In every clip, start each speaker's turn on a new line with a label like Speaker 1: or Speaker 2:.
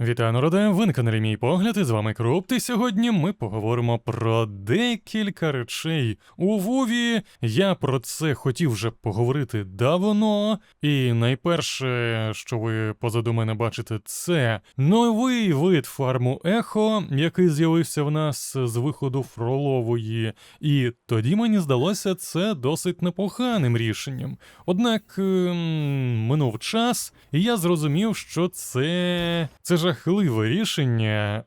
Speaker 1: Вітаю народе, ви на каналі Мій Погляд, і з вами Крупт, і сьогодні ми поговоримо про декілька речей. У Вові я про це хотів вже поговорити давно, і найперше, що ви позаду мене бачите, це новий вид фарму Ехо, який з'явився в нас з виходу Фролової, і тоді мені здалося це досить непоганим рішенням. Однак ем, минув час, і я зрозумів, що це, це жахливе рішення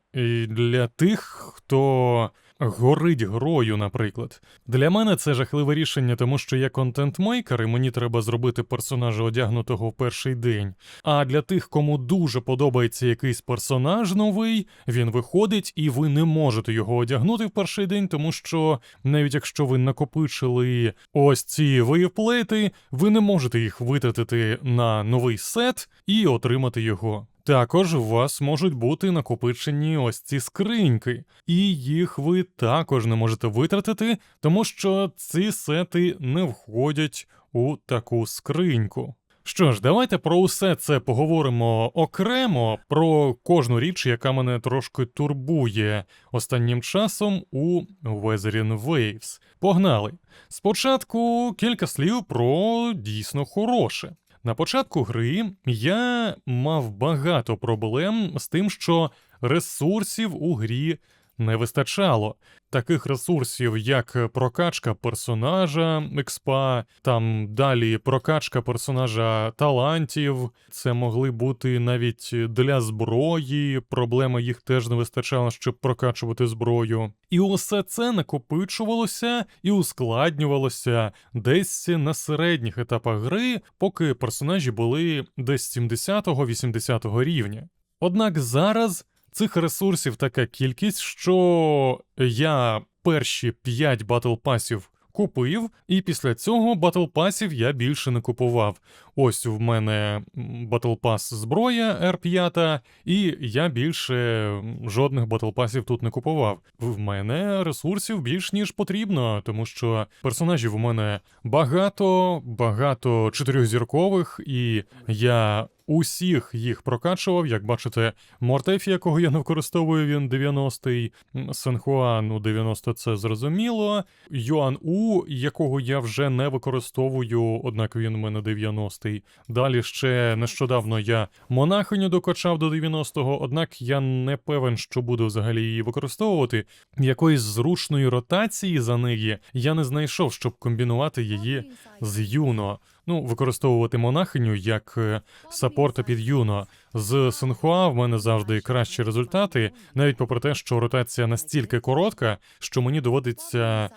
Speaker 1: для тих, хто горить грою, наприклад. Для мене це жахливе рішення, тому що я контент-мейкер, і мені треба зробити персонажа одягнутого в перший день. А для тих, кому дуже подобається якийсь персонаж новий, він виходить, і ви не можете його одягнути в перший день, тому що навіть якщо ви накопичили ось ці вейвплейти, ви не можете їх витратити на новий сет і отримати його. Також у вас можуть бути накопичені ось ці скриньки, і їх ви також не можете витратити, тому що ці сети не входять у таку скриньку. Що ж, давайте про усе це поговоримо окремо, про кожну річ, яка мене трошки турбує останнім часом у Weathering Waves. Погнали! Спочатку кілька слів про дійсно хороше. На початку гри я мав багато проблем з тим, що ресурсів у грі не вистачало. Таких ресурсів, як прокачка персонажа, експа, там далі прокачка персонажа талантів, це могли бути навіть для зброї, проблема їх теж не вистачало, щоб прокачувати зброю. І усе це накопичувалося і ускладнювалося десь на середніх етапах гри, поки персонажі були десь 70-80 рівня. Однак зараз цих ресурсів така кількість, що я перші 5 батл пасів купив, і після цього батл пасів я більше не купував. Ось в мене батл пас зброя R5, і я більше жодних батл пасів тут не купував. В мене ресурсів більш ніж потрібно, тому що персонажів у мене багато, багато чотирьохзіркових, і я усіх їх прокачував. Як бачите, Мортефі, якого я не використовую, він 90-й, Сенхуа, ну 90 це зрозуміло. Юан У, якого я вже не використовую, однак він у мене 90-й. Далі ще нещодавно я монахиню докачав до 90-го, однак я не певен, що буду взагалі її використовувати. Якоїсь зручної ротації за неї я не знайшов, щоб комбінувати її з Юно. Ну, використовувати монахиню як е, саппорта під Юно. З Сенхуа в мене завжди кращі результати, навіть попри те, що ротація настільки коротка, що мені доводиться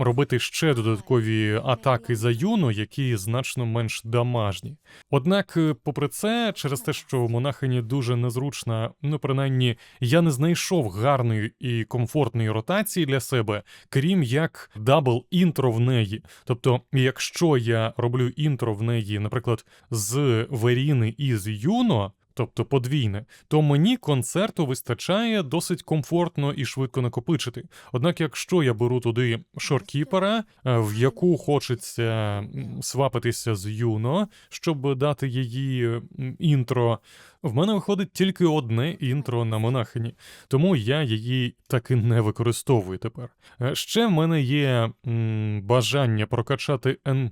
Speaker 1: робити ще додаткові атаки за Юно, які значно менш дамажні. Однак, е, попри це, через те, що монахині дуже незручна, ну принаймні, я не знайшов гарної і комфортної ротації для себе, крім як дабл інтро в неї. Тобто, якщо я роблю інтро в неї, наприклад, з Веріни і з Юно. Тобто подвійне, то мені концерту вистачає досить комфортно і швидко накопичити. Однак, якщо я беру туди шоркіпера, е, в яку хочеться свапитися з Юно, щоб дати її інтро, в мене виходить тільки одне інтро на монахині, тому я її таки не використовую тепер. Е, Ще в мене є м, бажання прокачати Н.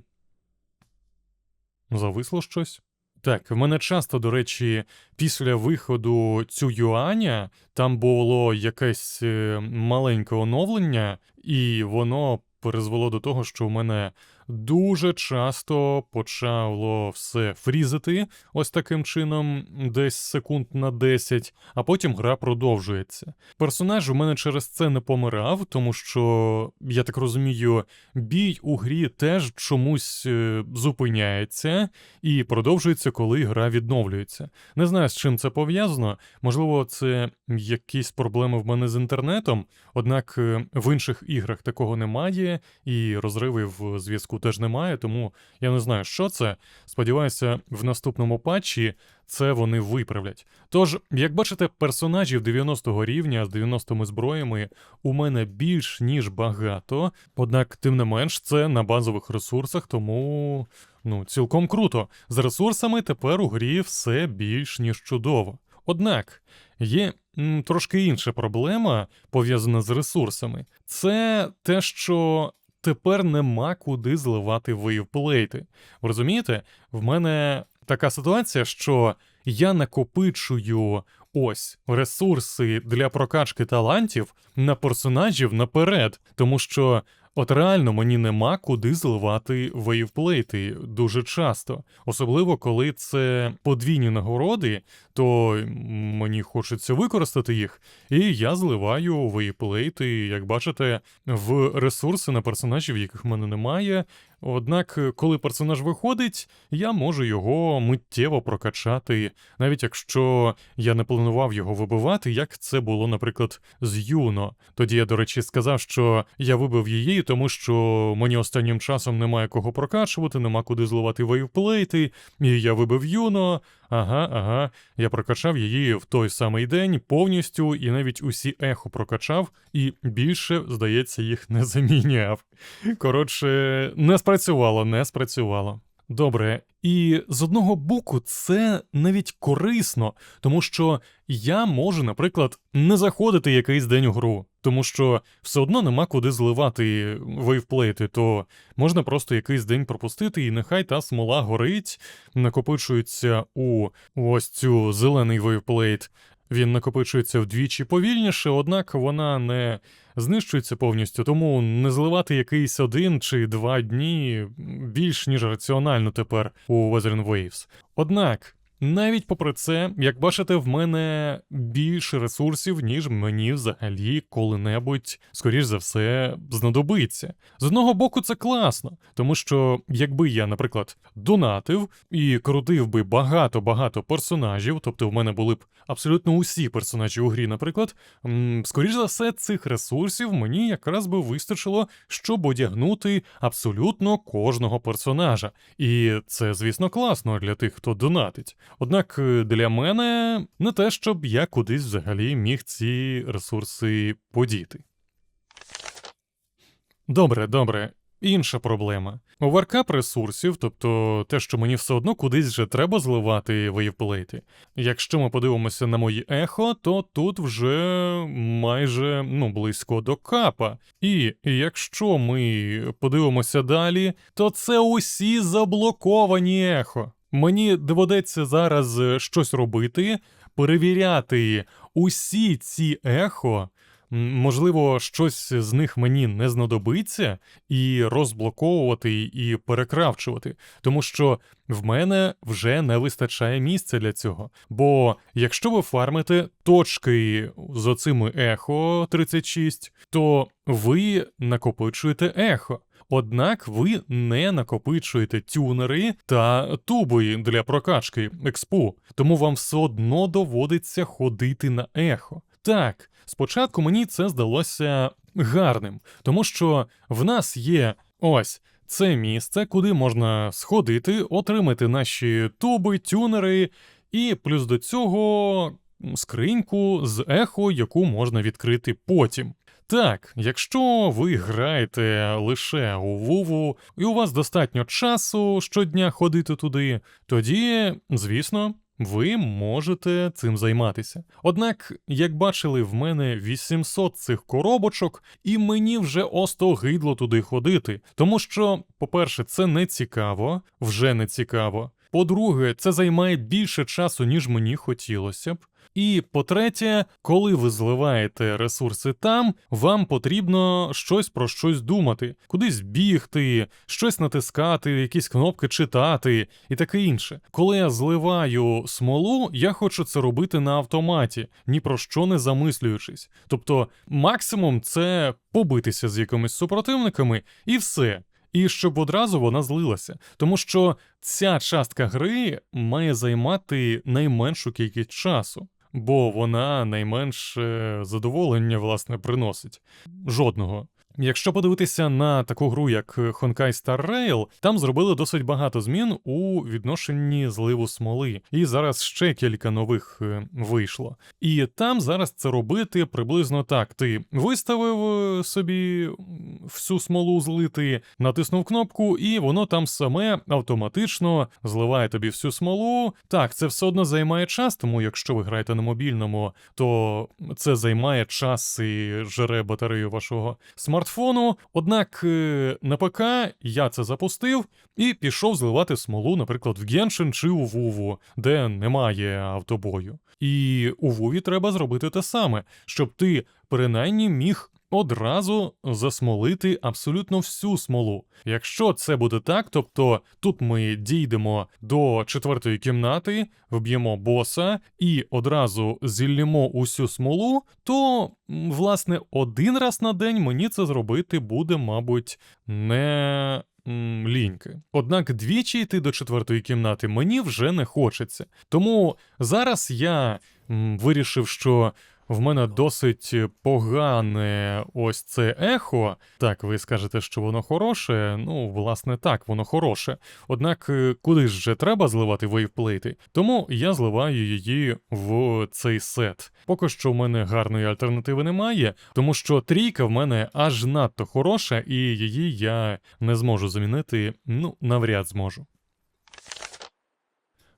Speaker 1: Зависло щось? Так, в мене часто, до речі, після виходу цю юаня там було якесь е, маленьке оновлення, і воно призвело до того, що в мене дуже часто почало все фрізити ось таким чином, десь секунд на 10, а потім гра продовжується. Персонаж у мене через це не помирав, тому що, я так розумію, бій у грі теж чомусь е, зупиняється і продовжується, коли гра відновлюється. Не знаю, з чим це пов'язано. Можливо, це якісь проблеми в мене з інтернетом, однак е, в інших іграх такого немає, і розривів в зв'язку теж немає, тому я не знаю, що це. Сподіваюся, в наступному патчі це вони виправлять. Тож, як бачите, персонажів 90-го рівня з 90-ми зброями у мене більш ніж багато, однак, тим не менш, це на базових ресурсах, тому ну, цілком круто. З ресурсами тепер у грі все більш ніж чудово. Однак є м, трошки інша проблема, пов'язана з ресурсами. Це те, що тепер нема куди зливати вейвплейти. Ви розумієте? В мене така ситуація, що я накопичую ось ресурси для прокачки талантів на персонажів наперед, тому що. От реально мені нема куди зливати вейвплейти дуже часто, особливо коли це подвійні нагороди, то мені хочеться використати їх, і я зливаю вейвплейти, як бачите, в ресурси на персонажів, яких в мене немає. Однак, коли персонаж виходить, я можу його миттєво прокачати, навіть якщо я не планував його вибивати, як це було, наприклад, з Юно. Тоді я, до речі, сказав, що я вибив її, тому що мені останнім часом немає кого прокачувати, нема куди зливати вейвплейти, і я вибив Юно. Ага, ага, я прокачав її в той самий день повністю, і навіть усі ехо прокачав, і більше, здається, їх не заміняв. Коротше, не спрацювало, не спрацювало. Добре, і з одного боку, це навіть корисно, тому що я можу, наприклад, не заходити якийсь день у гру, тому що все одно нема куди зливати вейвплейти, то можна просто якийсь день пропустити, і нехай та смола горить, накопичується у ось цю зелений вейвплейт. Він накопичується вдвічі повільніше, однак вона не знищується повністю, тому не зливати якийсь один чи два дні більш ніж раціонально тепер у Weathering Waves. Однак. Навіть попри це, як бачите, в мене більше ресурсів, ніж мені взагалі коли-небудь, скоріш за все, знадобиться. З одного боку, це класно, тому що якби я, наприклад, донатив і крутив би багато-багато персонажів, тобто в мене були б абсолютно усі персонажі у грі, наприклад, скоріш за все, цих ресурсів мені якраз би вистачило, щоб одягнути абсолютно кожного персонажа. І це, звісно, класно для тих, хто донатить. Однак е, для мене не те, щоб я кудись взагалі міг ці ресурси подіти. Добре, добре. Інша проблема. Оверкап ресурсів, тобто те, що мені все одно кудись вже треба зливати вейвплейти. Якщо ми подивимося на мої ехо, то тут вже майже ну, близько до капа. І якщо ми подивимося далі, то це усі заблоковані ехо. Мені доведеться зараз е, щось робити, перевіряти усі ці ехо. Можливо, щось з них мені не знадобиться, і розблоковувати і перекравчувати, тому що в мене вже не вистачає місця для цього. Бо якщо ви фармите точки з оцими ехо 36, то ви накопичуєте ехо. Однак ви не накопичуєте тюнери та туби для прокачки експу, тому вам все одно доводиться ходити на ехо. Так, спочатку мені це здалося гарним, тому що в нас є ось це місце, куди можна сходити, отримати наші туби, тюнери, і плюс до цього скриньку з ехо, яку можна відкрити потім. Так, якщо ви граєте лише у Вову, і у вас достатньо часу щодня ходити туди, тоді, звісно, ви можете цим займатися. Однак, як бачили, в мене 800 цих коробочок, і мені вже остогидло туди ходити. Тому що, по-перше, це не цікаво, вже не цікаво. По-друге, це займає більше часу, ніж мені хотілося б. І по-третє, коли ви зливаєте ресурси там, вам потрібно щось про щось думати, кудись бігти, щось натискати, якісь кнопки читати і таке інше. Коли я зливаю смолу, я хочу це робити на автоматі, ні про що не замислюючись. Тобто, максимум це побитися з якимись супротивниками і все. І щоб одразу вона злилася, тому що ця частка гри має займати найменшу кількість часу, бо вона найменше задоволення власне приносить. Жодного. Якщо подивитися на таку гру, як Honkai Star Rail, там зробили досить багато змін у відношенні зливу смоли, і зараз ще кілька нових е, вийшло. І там зараз це робити приблизно так: ти виставив е, собі всю смолу злити, натиснув кнопку, і воно там саме автоматично зливає тобі всю смолу. Так, це все одно займає час, тому якщо ви граєте на мобільному, то це займає час і жере батарею вашого смартфону. Однак е, на ПК я це запустив і пішов зливати смолу, наприклад, в Геншин чи у Вуву, де немає автобою. І у Вуві треба зробити те саме, щоб ти принаймні міг. Одразу засмолити абсолютно всю смолу. Якщо це буде так, тобто тут ми дійдемо до четвертої кімнати, вб'ємо боса і одразу зіллємо усю смолу, то власне один раз на день мені це зробити буде, мабуть, не. Ліньки. Однак двічі йти до четвертої кімнати мені вже не хочеться. Тому зараз я м, вирішив, що в мене досить погане ось це ехо. Так, ви скажете, що воно хороше. Ну, власне, так, воно хороше. Однак, е, куди ж же треба зливати вейвплейти? Тому я зливаю її в цей сет. Поки що в мене гарної альтернативи немає, тому що трійка в мене аж надто хороша, і її я не зможу замінити. Ну, навряд зможу.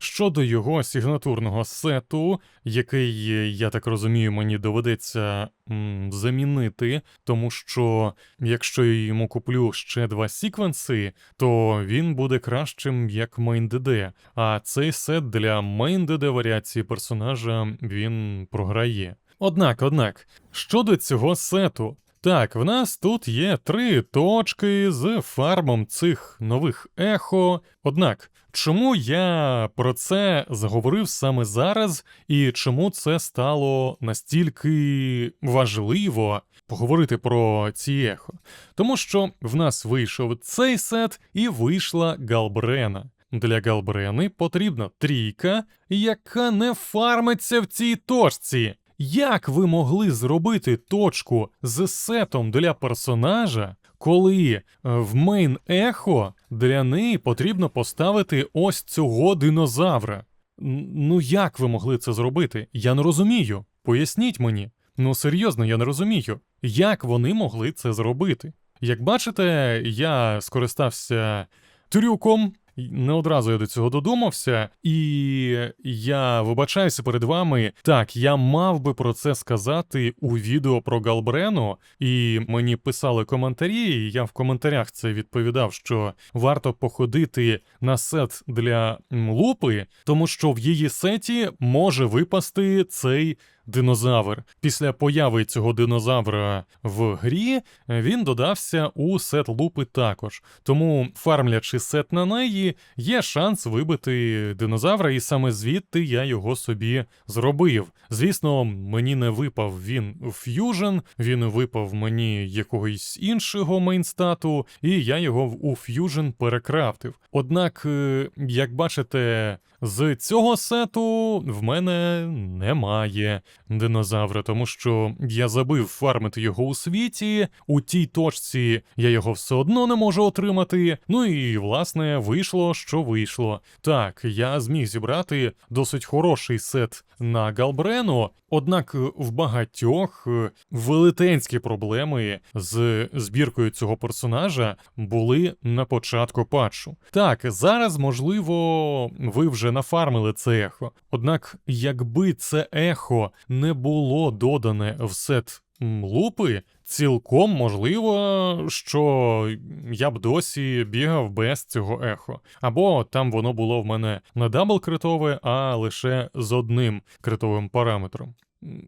Speaker 1: Щодо його сигнатурного сету, який, я так розумію, мені доведеться м, замінити, тому що якщо я йому куплю ще два сіквенси, то він буде кращим як MainDD, а цей сет для MainDD варіації персонажа він програє. Однак, однак, щодо цього сету, так, в нас тут є три точки з фармом цих нових ехо. Однак, чому я про це заговорив саме зараз, і чому це стало настільки важливо поговорити про ці ехо? Тому що в нас вийшов цей сет і вийшла Галбрена. Для Галбрени потрібна трійка, яка не фармиться в цій точці. Як ви могли зробити точку з сетом для персонажа, коли е, в мейн ехо для неї потрібно поставити ось цього динозавра? Ну як ви могли це зробити? Я не розумію. Поясніть мені. Ну серйозно, я не розумію, як вони могли це зробити. Як бачите, я скористався трюком. Не одразу я до цього додумався, і я вибачаюся перед вами. Так, я мав би про це сказати у відео про Галбрену, і мені писали коментарі. і Я в коментарях це відповідав, що варто походити на сет для лупи, тому що в її сеті може випасти цей динозавр. Після появи цього динозавра в грі е, він додався у сет лупи також. Тому, фармлячи сет на неї, є шанс вибити динозавра, і саме звідти я його собі зробив. Звісно, мені не випав він ф'южн, він випав мені якогось іншого мейнстату, і я його у ф'южн перекрафтив. Однак, е, як бачите, з цього сету в мене немає динозавра, тому що я забив фармити його у світі, у тій точці я його все одно не можу отримати. Ну і власне вийшло, що вийшло. Так, я зміг зібрати досить хороший сет на Галбрену, однак в багатьох велетенські проблеми з збіркою цього персонажа були на початку патчу. Так, зараз, можливо, ви вже нафармили це ехо. Однак, якби це ехо не було додане в сет лупи, цілком можливо, що я б досі бігав без цього ехо. Або там воно було в мене не дабл критове, а лише з одним критовим параметром.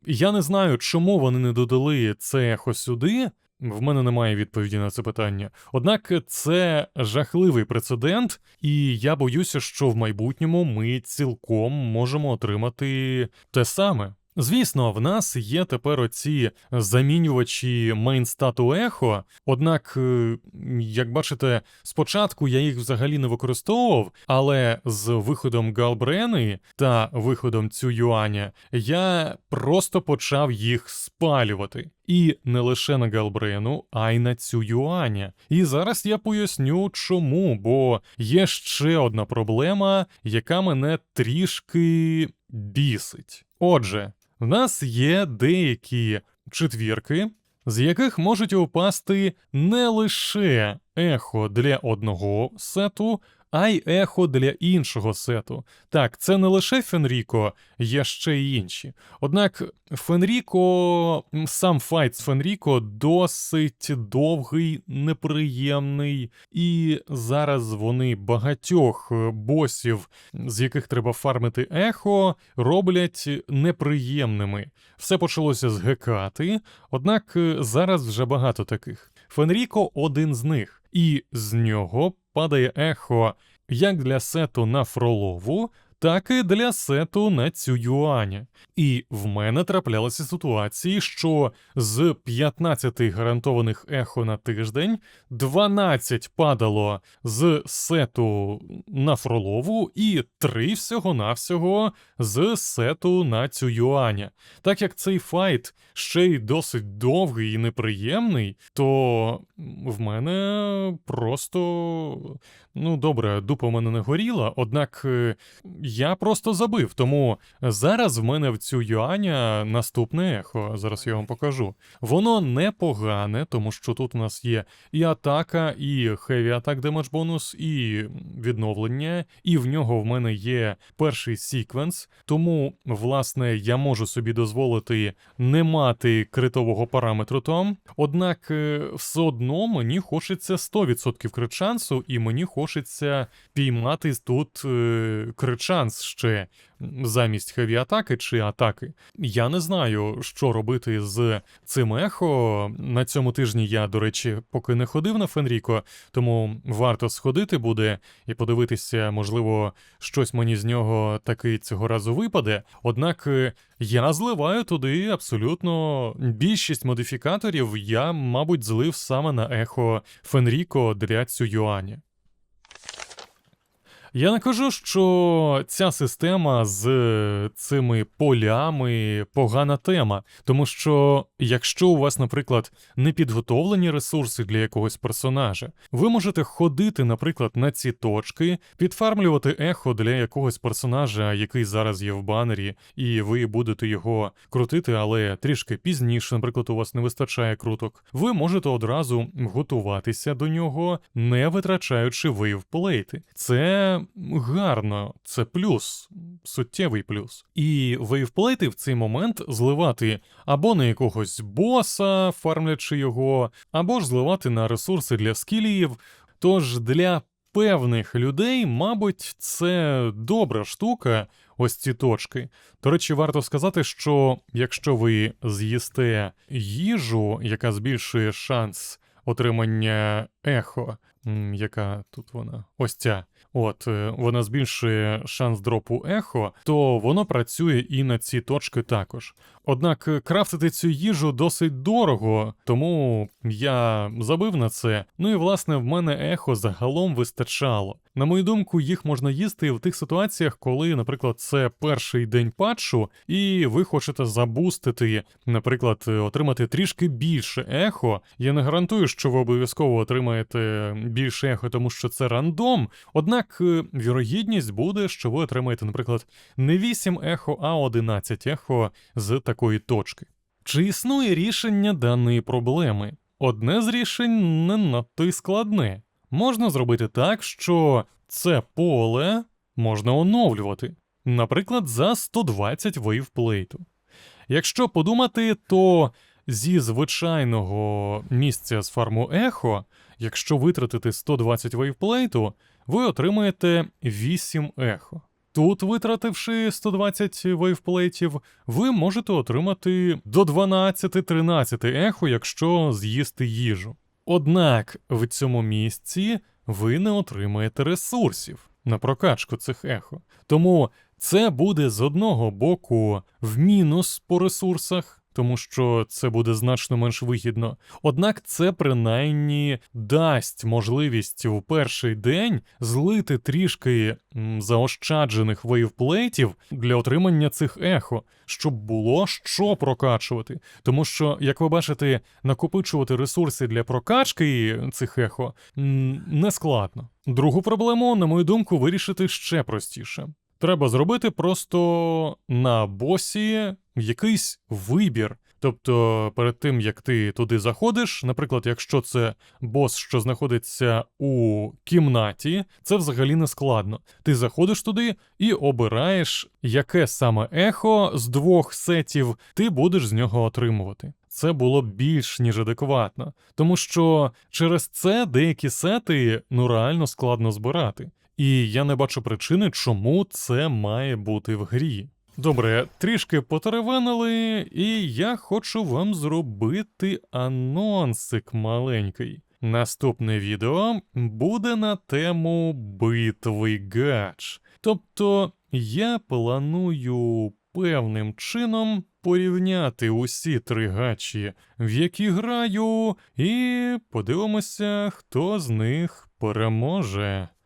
Speaker 1: Я не знаю, чому вони не додали це ехо сюди. В мене немає відповіді на це питання. Однак це жахливий прецедент, і я боюся, що в майбутньому ми цілком можемо отримати те саме. Звісно, в нас є тепер оці замінювачі мейнстату ехо, однак, е, як бачите, спочатку я їх взагалі не використовував, але з виходом Галбрени та виходом Цююаня я просто почав їх спалювати. І не лише на Галбрену, а й на Цююаня. І зараз я поясню, чому, бо є ще одна проблема, яка мене трішки бісить. Отже, в нас є деякі четвірки, з яких можуть упасти не лише ехо для одного сету, а й ехо для іншого сету. Так, це не лише Фенріко, є ще й інші. Однак Фенріко, сам файт з Фенріко досить довгий, неприємний, і зараз вони багатьох е, босів, з яких треба фармити ехо, роблять неприємними. Все почалося з Гекати, однак е, зараз вже багато таких. Фенріко один з них, і з нього падає ехо як для сету на Фролову, так і для сету на Цююаня. І в мене траплялися ситуації, що з 15 гарантованих ехо на тиждень 12 падало з сету на Фролову і 3 всього-навсього з сету на Цююаня. Так як цей файт ще й досить довгий і неприємний, то в мене просто. Ну, добре, дупа в мене не горіла, однак е, я просто забив. Тому зараз в мене в цю юаня наступне ехо. Зараз я вам покажу. Воно непогане, тому що тут у нас є і атака, і хеві атак демедж бонус, і відновлення, і в нього в мене є перший секвенс. Тому, власне, я можу собі дозволити не мати критового параметру там. Однак, е, все одно мені хочеться 100% крит шансу, і мені хочеться піймати тут е, крит шанс ще замість хеві атаки чи атаки. Я не знаю, що робити з цим ехо. На цьому тижні я, до речі, поки не ходив на Фенріко, тому варто сходити буде і подивитися, можливо, щось мені з нього таки цього разу випаде. Однак е, я зливаю туди абсолютно більшість модифікаторів. Я, мабуть, злив саме на ехо Фенріко для Цююаня. Я не кажу, що ця система з цими полями погана тема, тому що якщо у вас, наприклад, не підготовлені ресурси для якогось персонажа, ви можете ходити, наприклад, на ці точки, підфармлювати ехо для якогось персонажа, який зараз є в банері, і ви будете його крутити, але трішки пізніше, наприклад, у вас не вистачає круток. Ви можете одразу готуватися до нього, не витрачаючи вейвплейти. Це гарно, це плюс, суттєвий плюс. І вейвплейти в цей момент зливати або на якогось боса, фармлячи його, або ж зливати на ресурси для скілів. Тож для певних людей, мабуть, це добра штука, ось ці точки. До речі, варто сказати, що якщо ви з'їсте їжу, яка збільшує шанс отримання ехо, яка тут вона? Ось ця. От, е, вона збільшує шанс дропу ехо, то воно працює і на ці точки також. Однак е, крафтити цю їжу досить дорого, тому я забив на це. Ну і власне в мене ехо загалом вистачало. На мою думку, їх можна їсти в тих ситуаціях, коли, наприклад, це перший день патчу, і ви хочете забустити, наприклад, е, отримати трішки більше ехо. Я не гарантую, що ви обов'язково отримаєте більше ехо, тому що це рандом. Однак е, вірогідність буде, що ви отримаєте, наприклад, не 8 ехо, а 11 ехо з такої точки. Чи існує рішення даної проблеми? Одне з рішень не надто й складне. Можна зробити так, що це поле можна оновлювати, наприклад, за 120 вейвплейту. Якщо подумати, то зі звичайного місця з фарму ехо, якщо витратити 120 вейвплейту, ви отримаєте 8 ехо. Тут, витративши 120 вейвплейтів, ви можете отримати до 12-13 ехо, якщо з'їсти їжу. Однак в цьому місці ви не отримаєте ресурсів. на прокачку цих ехо. Тому це буде з одного боку в мінус по ресурсах. Тому що це буде значно менш вигідно. Однак це принаймні дасть можливість у перший день злити трішки заощаджених вейвплейтів для отримання цих ехо, щоб було що прокачувати. Тому що, як ви бачите, накопичувати ресурси для прокачки цих ехо не складно. Другу проблему, на мою думку, вирішити ще простіше. Треба зробити просто на босі якийсь вибір. Тобто, перед тим як ти туди заходиш, наприклад, якщо це бос, що знаходиться у кімнаті, це взагалі не складно. Ти заходиш туди і обираєш, яке саме ехо з двох сетів ти будеш з нього отримувати. Це було більш ніж адекватно, тому що через це деякі сети ну реально складно збирати. І я не бачу причини, чому це має бути в грі. Добре, трішки потеревенили, і я хочу вам зробити анонсик маленький. Наступне відео буде на тему битви гач. Тобто я планую певним чином порівняти усі три гачі, в які граю, і подивимося, хто з них переможе.